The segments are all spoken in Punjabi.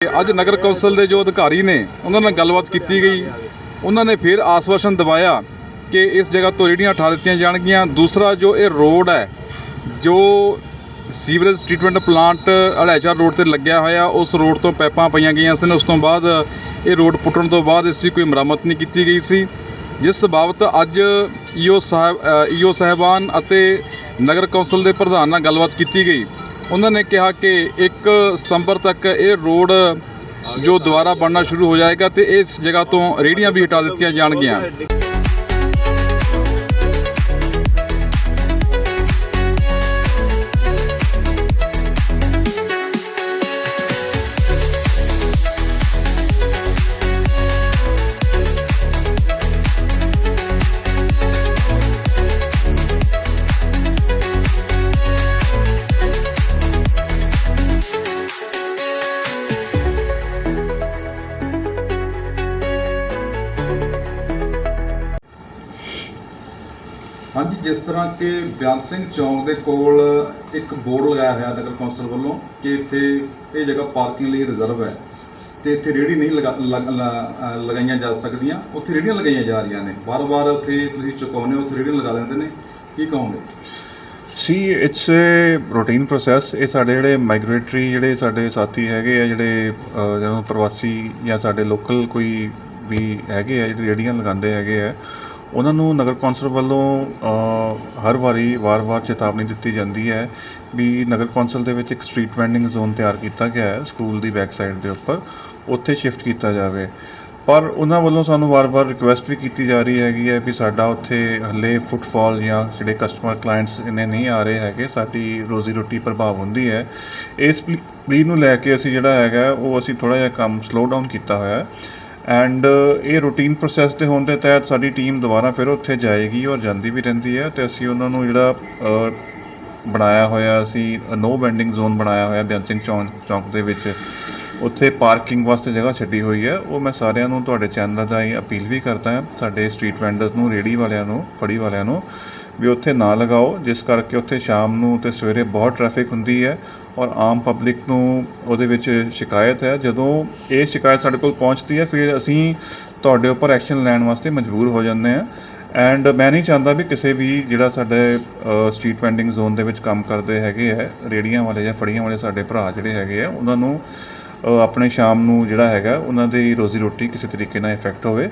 ਅੱਜ ਨਗਰ ਕੌਂਸਲ ਦੇ ਜੋ ਅਧਿਕਾਰੀ ਨੇ, ਉਹਨਾਂ ਨਾਲ ਗੱਲਬਾਤ ਕੀਤੀ ਗਈ। ਉਹਨਾਂ ਨੇ ਫਿਰ ਆਸਵਾਸ਼ਨ ਦਿਵਾਇਆ ਕਿ ਇਸ ਜਗ੍ਹਾ ਤੋਂ ਰੇਹੜੀਆਂ ਉਠਾ ਦਿੱਤੀਆਂ ਜਾਣਗੀਆਂ। ਦੂਸਰਾ ਜੋ ਇਹ ਰੋਡ ਹੈ, ਜੋ sewerage treatment plant Araicha road ਤੇ ਲੱਗਿਆ ਹੋਇਆ, ਉਸ ਰੋਡ ਤੋਂ ਪਾਈਪਾਂ ਪਈਆਂ ਗਈਆਂ ਸਨ। ਉਸ ਤੋਂ ਬਾਅਦ ਇਹ ਰੋਡ ਪੁੱਟਣ ਤੋਂ ਬਾਅਦ ਇਸ ਦੀ ਕੋਈ ਮੁਰੰਮਤ ਨਹੀਂ ਕੀਤੀ ਗਈ ਸੀ। ਜਿਸ ਬਾਬਤ ਅੱਜ ਈਓ ਸਾਹਿਬ ਈਓ ਸਾਹਿਬਾਨ ਅਤੇ ਨਗਰ ਕੌਂਸਲ ਦੇ ਪ੍ਰਧਾਨ ਨਾਲ ਗੱਲਬਾਤ ਕੀਤੀ ਗਈ। ਉਹਨਾਂ ਨੇ ਕਿਹਾ ਕਿ 1 ਸਤੰਬਰ ਤੱਕ ਇਹ ਰੋਡ ਜੋ ਦੁਬਾਰਾ ਬਣਨਾ ਸ਼ੁਰੂ ਹੋ ਜਾਏਗਾ ਤੇ ਇਸ ਜਗ੍ਹਾ ਤੋਂ ਰੇਹੜੀਆਂ ਵੀ ਹਟਾ ਦਿੱਤੀਆਂ ਜਾਣਗੀਆਂ। ਜਿਸ ਤਰ੍ਹਾਂ ਕਿ ਬਿਆਨ ਸਿੰਘ ਚੌਂਕ ਦੇ ਕੋਲ ਇੱਕ ਬੋਰਡ ਲਗਾਇਆ ਹੋਇਆ ਨਗਰ ਕੌਂਸਲ ਵੱਲੋਂ ਕਿ ਇੱਥੇ ਇਹ ਜਗ੍ਹਾ ਪਾਰਕਿੰਗ ਲਈ ਰਿਜ਼ਰਵ ਹੈ ਤੇ ਇੱਥੇ ਰੇਹੜੀ ਨਹੀਂ ਲਗਾ- ਲ- ਲਗਾਈਆਂ ਜਾ ਸਕਦੀਆਂ। ਉੱਥੇ ਰੇਹੜੀਆਂ ਲਗਾਈਆਂ ਜਾ ਰਹੀਆਂ ਨੇ। ਵਾਰ-ਵਾਰ ਉੱਥੇ ਤੁਸੀਂ ਚੁਕਾਉਂਦੇ ਹੋ, ਉੱਥੇ ਰੇਹੜੀਆਂ ਲਗਾ ਦਿੰਦੇ ਨੇ। ਕੀ ਕਹੋਗੇ? See it's a routine process ਇਹ ਸਾਡੇ ਜਿਹੜੇ ਮਾਈਗ੍ਰੇਟਰੀ ਜਿਹੜੇ ਸਾਡੇ ਸਾਥੀ ਹੈਗੇ ਆ, ਜਿਹੜੇ ਜਿਹਨਾਂ ਪ੍ਰਵਾਸੀ ਜਾਂ ਸਾਡੇ ਲੋਕਲ ਕੋਈ ਵੀ ਹੈਗੇ ਆ, ਜਿਹੜੇ ਰੇੜੀਆਂ ਲਗਾਉਂਦੇ ਹੈਗੇ ਆ ਉਹਨਾਂ ਨੂੰ ਨਗਰ ਕੌਂਸਲ ਵੱਲੋਂ ਹਰ ਵਾਰੀ ਵਾਰ-ਵਾਰ ਚੇਤਾਵਨੀ ਦਿੱਤੀ ਜਾਂਦੀ ਹੈ ਵੀ ਨਗਰ ਕੌਂਸਲ ਦੇ ਵਿੱਚ ਇੱਕ ਸਟਰੀਟ ਵੈਂਡਿੰਗ ਜ਼ੋਨ ਤਿਆਰ ਕੀਤਾ ਗਿਆ ਹੈ, ਸਕੂਲ ਦੀ ਬੈਕ ਸਾਈਡ ਦੇ ਉੱਪਰ, ਉੱਥੇ ਸ਼ਿਫਟ ਕੀਤਾ ਜਾਵੇ। ਪਰ ਉਹਨਾਂ ਵੱਲੋਂ ਸਾਨੂੰ ਵਾਰ-ਵਾਰ ਰਿਕੁਐਸਟ ਵੀ ਕੀਤੀ ਜਾ ਰਹੀ ਹੈਗੀ ਹੈ ਵੀ ਸਾਡਾ ਉੱਥੇ ਹੱਲੇ ਫੁੱਟਫਾਲ ਜਾਂ ਜਿਹੜੇ ਕਸਟਮਰ ਕਲਾਇੰਟਸ ਇੰਨੇ ਨਹੀਂ ਆ ਰਹੇ ਹੈਗੇ, ਸਾਡੀ ਰੋਜ਼ੀ ਰੋਟੀ ਪ੍ਰਭਾਵ ਹੁੰਦੀ ਹੈ। ਇਸ ਪਲੀ ਨੂੰ ਲੈ ਕੇ ਅਸੀਂ ਜਿਹੜਾ ਹੈਗਾ, ਉਹ ਅਸੀਂ ਥੋੜਾ ਜਿਹਾ ਕੰਮ ਸਲੋ ਡਾਊਨ ਕੀਤਾ ਹੋਇਆ ਹੈ। ਐਂਡ uh, ਇਹ ਰੂਟੀਨ ਪ੍ਰੋਸੈਸ ਦੇ ਹੋਣ ਦੇ ਤਹਿਤ ਸਾਡੀ ਟੀਮ ਦੁਬਾਰਾ ਫਿਰ ਉੱਥੇ ਜਾਏਗੀ ਔਰ ਜਾਂਦੀ ਵੀ ਰਹਿੰਦੀ ਹੈ ਤੇ ਅਸੀਂ ਉਹਨਾਂ ਨੂੰ ਜਿਹੜਾ ਬਣਾਇਆ ਹੋਇਆ ਅਸੀਂ ਨੋ ਬੈਂਡਿੰਗ ਜ਼ੋਨ ਬਣਾਇਆ ਹੋਇਆ ਬਿਆਨ ਚੌਂਕ ਚੌਂਕ ਦੇ ਵਿੱਚ। ਉੱਥੇ ਪਾਰਕਿੰਗ ਵਾਸਤੇ ਜਗ੍ਹਾ ਛੱਡੀ ਹੋਈ ਹੈ। ਉਹ ਮੈਂ ਸਾਰਿਆਂ ਨੂੰ ਤੁਹਾਡੇ ਚੈਨਲ ਰਾਹੀਂ ਅਪੀਲ ਵੀ ਕਰਦਾ ਹਾਂ, ਸਾਡੇ ਸਟਰੀਟ ਵੈਂਡਰਸ ਨੂੰ ਰੇੜੀ ਵਾਲਿਆਂ ਨੂੰ, ਫੜੀ ਵਾਲਿਆਂ ਨੂੰ, ਵੀ ਉੱਥੇ ਨਾ ਲਗਾਓ, ਜਿਸ ਕਰਕੇ ਉੱਥੇ ਸ਼ਾਮ ਨੂੰ ਤੇ ਸਵੇਰੇ ਬਹੁਤ ਟ੍ਰੈਫਿਕ ਹੁੰਦੀ ਹੈ। ਔਰ ਆਮ ਪਬਲਿਕ ਨੂੰ ਉਹਦੇ ਵਿੱਚ ਸ਼ਿਕਾਇਤ ਹੈ। ਜਦੋਂ ਇਹ ਸ਼ਿਕਾਇਤ ਸਾਡੇ ਕੋਲ ਪਹੁੰਚਦੀ ਹੈ, ਫਿਰ ਅਸੀਂ ਤੁਹਾਡੇ ਉੱਪਰ ਐਕਸ਼ਨ ਲੈਣ ਵਾਸਤੇ ਮਜਬੂਰ ਹੋ ਜਾਂਦੇ ਹਾਂ। ਐਂਡ ਮੈਂ ਨਹੀਂ ਚਾਹੁੰਦਾ ਵੀ ਕਿਸੇ ਵੀ ਜਿਹੜਾ ਸਾਡੇ ਸਟਰੀਟ ਵੈਂਡਿੰਗ ਜ਼ੋਨ ਦੇ ਵਿੱਚ ਕੰਮ ਕਰਦੇ ਹੈਗੇ ਹੈ, ਰੇੜੀਆਂ ਵਾਲੇ ਜਾਂ ਫੜੀਆਂ ਵਾਲੇ ਸਾਡੇ ਭਰਾ ਜਿਹੜੇ ਹੈਗੇ ਆ, ਉਹਨਾਂ ਨੂੰ ਆਪਣੇ ਸ਼ਾਮ ਨੂੰ ਜਿਹੜਾ ਹੈਗਾ, ਉਹਨਾਂ ਦੀ ਰੋਜ਼ੀ ਰੋਟੀ ਕਿਸੇ ਤਰੀਕੇ ਨਾਲ ਇਫੈਕਟ ਹੋਵੇ।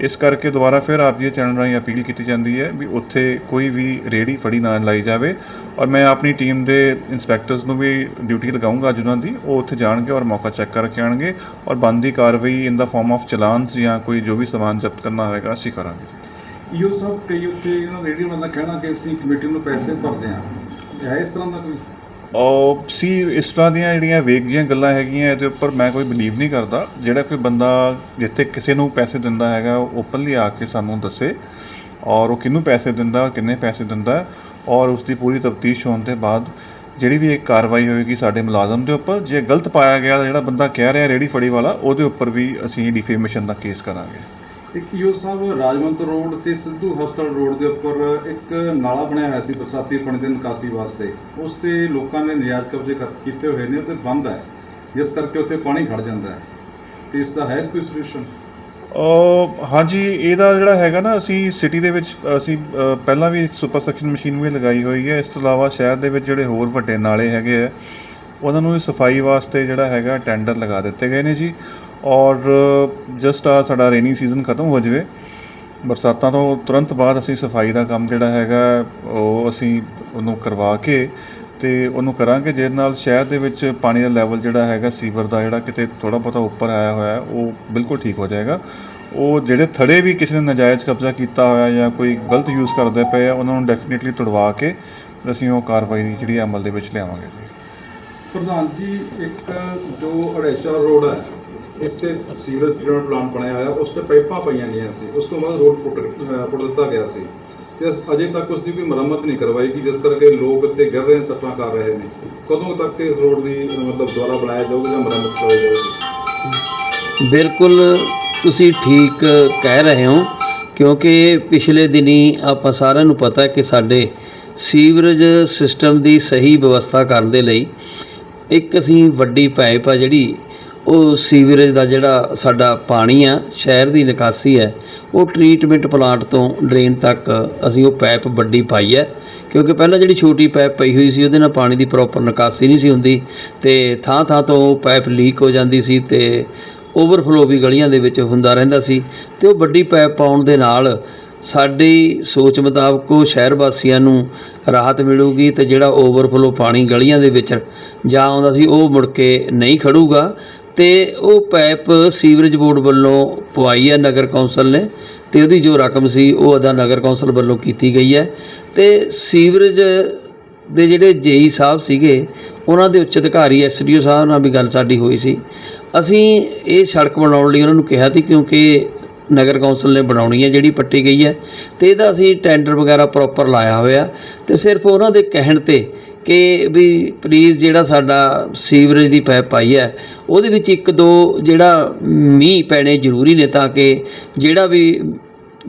ਇਸ ਕਰਕੇ ਦੁਬਾਰਾ ਫਿਰ ਆਪ ਜੀ ਚੈਨਲ ਰਾਹੀਂ ਅਪੀਲ ਕੀਤੀ ਜਾਂਦੀ ਹੈ ਵੀ ਉੱਥੇ ਕੋਈ ਵੀ ਰੇੜੀ ਫੜੀ ਨਾ ਲਾਈ ਜਾਵੇ ਔਰ ਮੈਂ ਆਪਣੀ ਟੀਮ ਦੇ ਇਨਸਪੈਕਟਰਸ ਨੂੰ ਵੀ ਡਿਊਟੀ ਲਗਾਉਂਗਾ ਅੱਜ ਉਹਨਾਂ ਦੀ, ਉਹ ਉੱਥੇ ਜਾਣਗੇ ਔਰ ਮੌਕਾ ਚੈੱਕ ਕਰਕੇ ਆਣਗੇ ਔਰ ਬਣਦੀ ਕਾਰਵਾਈ ਇਨ ਦਾ ਫਾਰਮ ਆਫ ਚਲਾਨਸ ਜਾਂ ਕੋਈ ਜੋ ਵੀ ਸਮਾਨ ਜ਼ਬਤ ਕਰਨਾ ਹੋਵੇਗਾ, ਅਸੀਂ ਕਰਾਂਗੇ। ਈਓ ਸਾਹਿਬ ਕਈ ਉੱਥੇ ਇਹਨਾਂ ਰੇਹੜੀ ਵਾਲਾ ਕਹਿਣਾ ਕਿ ਅਸੀਂ ਕਮੇਟੀ ਨੂੰ ਪੈਸੇ ਭਰਦੇ ਹਾਂ। ਹੈ ਇਸ ਤਰ੍ਹਾਂ ਦਾ ਕੋਈ ਸੀ ਇਸ ਤਰ੍ਹਾਂ ਦੀਆਂ ਜਿਹੜੀਆਂ ਵੇਗ ਦੀਆਂ ਗੱਲਾਂ ਹੈਗੀਆਂ, ਇਹਦੇ ਉੱਪਰ ਮੈਂ ਕੋਈ ਬਲੀਵ ਨਹੀਂ ਕਰਦਾ। ਜਿਹੜਾ ਕੋਈ ਬੰਦਾ ਜਿੱਥੇ ਕਿਸੇ ਨੂੰ ਪੈਸੇ ਦਿੰਦਾ ਹੈਗਾ, ਉਹ ਓਪਨਲੀ ਆ ਕੇ ਸਾਨੂੰ ਦੱਸੇ ਔਰ ਉਹ ਕਿਹਨੂੰ ਪੈਸੇ ਦਿੰਦਾ, ਕਿੰਨੇ ਪੈਸੇ ਦਿੰਦਾ ਔਰ ਉਸ ਦੀ ਪੂਰੀ ਤਫਤੀਸ਼ ਹੋਣ ਦੇ ਬਾਅਦ ਜਿਹੜੀ ਵੀ ਇੱਕ ਕਾਰਵਾਈ ਹੋਏਗੀ ਸਾਡੇ ਮੁਲਾਜ਼ਮ ਦੇ ਉੱਪਰ, ਜੇ ਗਲਤ ਪਾਇਆ ਗਿਆ ਜਿਹੜਾ ਬੰਦਾ ਕਹਿ ਰਿਹਾ ਰੇੜੀ ਫੜੀ ਵਾਲਾ, ਉਹਦੇ ਉੱਪਰ ਵੀ ਅਸੀਂ ਡਿਫੇਮੇਸ਼ਨ ਦਾ ਕੇਸ ਕਰਾਂਗੇ। ਇੱਕ ਯੋ ਸਾਹਿਬ ਰਾਜਵੰਤ ਰੋਡ ਤੇ ਸਿੱਧੂ ਹਸਪਤਾਲ ਰੋਡ ਦੇ ਉੱਪਰ ਇੱਕ ਨਾਲਾ ਬਣਿਆ ਹੋਇਆ ਸੀ ਬਰਸਾਤੀ ਪਾਣੀ ਦੇ ਨਿਕਾਸੀ ਵਾਸਤੇ। ਉਸ ਤੇ ਲੋਕਾਂ ਨੇ ਨਜਾਇਜ਼ ਕਬਜ਼ੇ ਕਰ- ਕੀਤੇ ਹੋਏ ਨੇ ਤੇ ਬੰਦ ਹੈ। ਜਿਸ ਕਰਕੇ ਉੱਥੇ ਪਾਣੀ ਖੜ ਜਾਂਦਾ ਹੈ। ਤੇ ਇਸ ਦਾ ਹੈ ਕੋਈ ਸੋਲੂਸ਼ਨ ਅਹ ਹਾਂਜੀ, ਇਹਦਾ ਜਿਹੜਾ ਹੈਗਾ ਨਾ, ਅਸੀਂ ਸਿਟੀ ਦੇ ਵਿੱਚ, ਅਸੀਂ, ਅਹ ਪਹਿਲਾਂ ਵੀ ਇੱਕ ਸੁਪਰ ਸੈਕਸ਼ਨ ਮਸ਼ੀਨ ਵੀ ਲਗਾਈ ਹੋਈ ਹੈ। ਇਸ ਤੋਂ ਇਲਾਵਾ ਸ਼ਹਿਰ ਦੇ ਵਿੱਚ ਜਿਹੜੇ ਹੋਰ ਵੱਡੇ ਨਾਲੇ ਹੈਗੇ ਆ, ਉਹਨਾਂ ਨੂੰ ਸਫ਼ਾਈ ਵਾਸਤੇ ਜਿਹੜਾ ਹੈਗਾ ਟੈਂਡਰ ਲਗਾ ਦਿੱਤੇ ਗਏ ਨੇ ਜੀ। ਔਰ ਜਸਟ ਆ ਸਾਡਾ ਰੇਨੀ ਸੀਜ਼ਨ ਖਤਮ ਹੋ ਜਾਵੇ, ਬਰਸਾਤਾਂ ਤੋਂ ਤੁਰੰਤ ਬਾਅਦ ਅਸੀਂ ਸਫ਼ਾਈ ਦਾ ਕੰਮ ਜਿਹੜਾ ਹੈਗਾ, ਉਹ ਅਸੀਂ ਉਹਨੂੰ ਕਰਵਾ ਕੇ ਤੇ ਉਹਨੂੰ ਕਰਾਂਗੇ, ਜਿਹਦੇ ਨਾਲ ਸ਼ਹਿਰ ਦੇ ਵਿੱਚ ਪਾਣੀ ਦਾ ਲੈਵਲ ਜਿਹੜਾ ਹੈਗਾ, ਸੀਵਰ ਦਾ ਜਿਹੜਾ ਕਿਤੇ ਥੋੜਾ ਬਹੁਤਾ ਉੱਪਰ ਆਇਆ ਹੋਇਆ, ਉਹ ਬਿਲਕੁਲ ਠੀਕ ਹੋ ਜਾਏਗਾ। ਉਹ ਜਿਹੜੇ ਥੜੇ ਵੀ ਕਿਸੇ ਨੇ ਨਾਜਾਇਜ਼ ਕਬਜ਼ਾ ਕੀਤਾ ਹੋਇਆ ਜਾਂ ਕੋਈ ਗਲਤ ਯੂਜ਼ ਕਰਦੇ ਪਏ ਆ, ਉਹਨਾਂ ਨੂੰ ਡੈਫੀਨਿਟਲੀ ਤੁੜਵਾ ਕੇ ਅਸੀਂ ਉਹ ਕਾਰਵਾਈ ਜਿਹੜੀ ਅਮਲ ਦੇ ਵਿੱਚ ਲਿਆਵਾਂਗੇ। ਪ੍ਰਧਾਨ ਜੀ, ਇੱਕ ਜੋ ਅੜੈਚਾ ਰੋਡ ਹੈ ਇਸ ਸੀਵਰੇਜ ਟ੍ਰੀਟਮੈਂਟ ਪਲਾਂਟ ਬਣਿਆ ਹੋਇਆ, ਉਸ ਤੇ ਪਾਈਪਾਂ ਪਾਈਆਂ ਗਈਆਂ ਸੀ। ਉਸ ਤੋਂ ਬਾਅਦ ਰੋਡ ਪੁੱਟ ਪੁੱਟ ਦਿੱਤਾ ਗਿਆ ਸੀ। ਤੇ ਅਜੇ ਤੱਕ ਉਸ ਦੀ ਕੋਈ ਮੁਰੰਮਤ ਨਹੀਂ ਕਰਵਾਈ ਕਿ ਜਿਸ ਕਰਕੇ ਲੋਕ ਉੱਤੇ ਗਿਰ ਰਹੇ ਸੱਟਾਂ ਕਰ ਰਹੇ ਨੇ। ਕਦੋਂ ਤੱਕ ਇਸ ਰੋਡ ਦੀ, ਮਤਲਬ ਦੁਆਰਾ ਬਣਾਇਆ ਜਾਊਗਾ ਜਾਂ ਮੁਰੰਮਤ ਕਰਵਾਈ ਜਾਊਗੀ? ਬਿਲਕੁਲ ਤੁਸੀਂ ਠੀਕ ਕਹਿ ਰਹੇ ਹੋ, ਕਿਉਂਕਿ ਪਿਛਲੇ ਦਿਨੀ ਆਪਾਂ ਸਾਰਿਆਂ ਨੂੰ ਪਤਾ ਕਿ ਸਾਡੇ ਸੀਵਰੇਜ ਸਿਸਟਮ ਦੀ ਸਹੀ ਵਿਵਸਥਾ ਕਰਨ ਦੇ ਲਈ ਇੱਕ ਅਸੀਂ ਵੱਡੀ ਪਾਈਪ ਆ ਜਿਹੜੀ ਉਹ ਸੀਵਰੇਜ ਦਾ ਜਿਹੜਾ ਸਾਡਾ ਪਾਣੀ ਆ, ਸ਼ਹਿਰ ਦੀ ਨਿਕਾਸੀ ਹੈ, ਉਹ ਟ੍ਰੀਟਮੈਂਟ ਪਲਾਂਟ ਤੋਂ ਡਰੇਨ ਤੱਕ ਅਸੀਂ ਉਹ ਪਾਈਪ ਵੱਡੀ ਪਾਈ ਹੈ। ਕਿਉਂਕਿ ਪਹਿਲਾਂ ਜਿਹੜੀ ਛੋਟੀ ਪਾਈਪ ਪਈ ਹੋਈ ਸੀ, ਉਹਦੇ ਨਾਲ ਪਾਣੀ ਦੀ ਪ੍ਰੋਪਰ ਨਿਕਾਸੀ ਨਹੀਂ ਸੀ ਹੁੰਦੀ ਤੇ ਥਾਂ ਥਾਂ ਤੋਂ ਉਹ ਪਾਈਪ ਲੀਕ ਹੋ ਜਾਂਦੀ ਸੀ ਤੇ ਓਵਰਫਲੋ ਵੀ ਗਲੀਆਂ ਦੇ ਵਿੱਚ ਹੁੰਦਾ ਰਹਿੰਦਾ ਸੀ ਤੇ ਉਹ ਵੱਡੀ ਪਾਈਪ ਪਾਉਣ ਦੇ ਨਾਲ ਸਾਡੀ ਸੋਚ ਮੁਤਾਬਕ ਉਹ ਸ਼ਹਿਰ ਵਾਸੀਆਂ ਨੂੰ ਰਾਹਤ ਮਿਲੂਗੀ ਤੇ ਜਿਹੜਾ ਓਵਰਫਲੋ ਪਾਣੀ ਗਲੀਆਂ ਦੇ ਵਿੱਚ ਜਾ ਆਉਂਦਾ ਸੀ, ਉਹ ਮੁੜ ਕੇ ਨਹੀਂ ਖੜੂਗਾ। ਤੇ ਉਹ ਪਾਈਪ ਸੀਵਰੇਜ ਬੋਰਡ ਵੱਲੋਂ ਪਵਾਈ ਹੈ, ਨਗਰ ਕੌਂਸਲ ਨੇ, ਤੇ ਉਹਦੀ ਜੋ ਰਕਮ ਸੀ ਉਹ ਅਦਾ ਨਗਰ ਕੌਂਸਲ ਵੱਲੋਂ ਕੀਤੀ ਗਈ ਹੈ। ਤੇ ਸੀਵਰੇਜ ਦੇ ਜਿਹੜੇ ਜੇਈ ਸਾਹਿਬ ਸੀਗੇ, ਉਹਨਾਂ ਦੇ ਉੱਚ ਅਧਿਕਾਰੀ ਐਸਡੀਓ ਸਾਹਿਬ ਨਾਲ ਵੀ ਗੱਲ ਸਾਡੀ ਹੋਈ ਸੀ। ਅਸੀਂ ਇਹ ਸੜਕ ਬਣਾਉਣ ਲਈ ਉਹਨਾਂ ਨੂੰ ਕਿਹਾ ਸੀ, ਕਿਉਂਕਿ ਨਗਰ ਕੌਂਸਲ ਨੇ ਬਣਾਉਣੀ ਹੈ ਜਿਹੜੀ ਪੱਟੀ ਗਈ ਹੈ, ਤੇ ਇਹਦਾ ਅਸੀਂ ਟੈਂਡਰ ਵਗੈਰਾ ਪ੍ਰੋਪਰ ਲਾਇਆ ਹੋਇਆ, ਤੇ ਸਿਰਫ ਉਹਨਾਂ ਦੇ ਕਹਿਣ ਤੇ ਕਿ ਵੀ ਪਲੀਜ਼ ਜਿਹੜਾ ਸਾਡਾ ਸੀਵਰੇਜ ਦੀ ਪਾਈਪ ਪਾਈ ਹੈ ਉਹਦੇ ਵਿੱਚ ਇੱਕ ਦੋ ਜਿਹੜਾ ਮੀਂਹ ਪੈਣੇ ਜ਼ਰੂਰੀ ਨੇ ਤਾਂ ਕਿ ਜਿਹੜਾ ਵੀ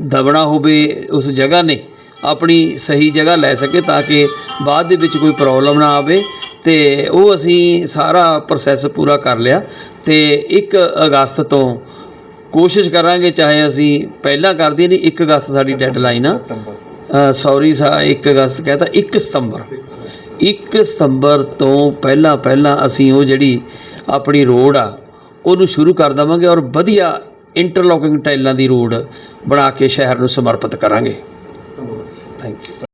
ਦਬਣਾ ਹੋਵੇ ਉਸ ਜਗ੍ਹਾ ਨੇ ਆਪਣੀ ਸਹੀ ਜਗ੍ਹਾ ਲੈ ਸਕੇ ਤਾਂ ਕਿ ਬਾਅਦ ਦੇ ਵਿੱਚ ਕੋਈ ਪ੍ਰੋਬਲਮ ਨਾ ਆਵੇ ਤੇ ਉਹ ਅਸੀਂ ਸਾਰਾ ਪ੍ਰੋਸੈਸ ਪੂਰਾ ਕਰ ਲਿਆ ਤੇ 1 ਅਗਸਤ ਤੋਂ ਕੋਸ਼ਿਸ਼ ਕਰਾਂਗੇ ਚਾਹੇ ਅਸੀਂ ਪਹਿਲਾਂ ਕਰ ਦਈਏ ਨਹੀਂ 1 ਅਗਸਤ ਸਾਡੀ ਡੈਡਲਾਈਨ ਆ। ਸੌਰੀ ਸਾ 1 ਅਗਸਤ ਕਹਤਾ 1 ਸਤੰਬਰ। 1 ਸਤੰਬਰ ਤੋਂ ਪਹਿਲਾਂ ਪਹਿਲਾਂ ਅਸੀਂ ਉਹ ਜਿਹੜੀ ਆਪਣੀ ਰੋਡ ਆ ਉਹਨੂੰ ਸ਼ੁਰੂ ਕਰ ਦੇਵਾਂਗੇ ਔਰ ਵਧੀਆ ਇੰਟਰਲੋਕਿੰਗ ਟਾਈਲਾਂ ਦੀ ਰੋਡ ਬਣਾ ਕੇ ਸ਼ਹਿਰ ਨੂੰ ਸਮਰਪਿਤ ਕਰਾਂਗੇ। Thank you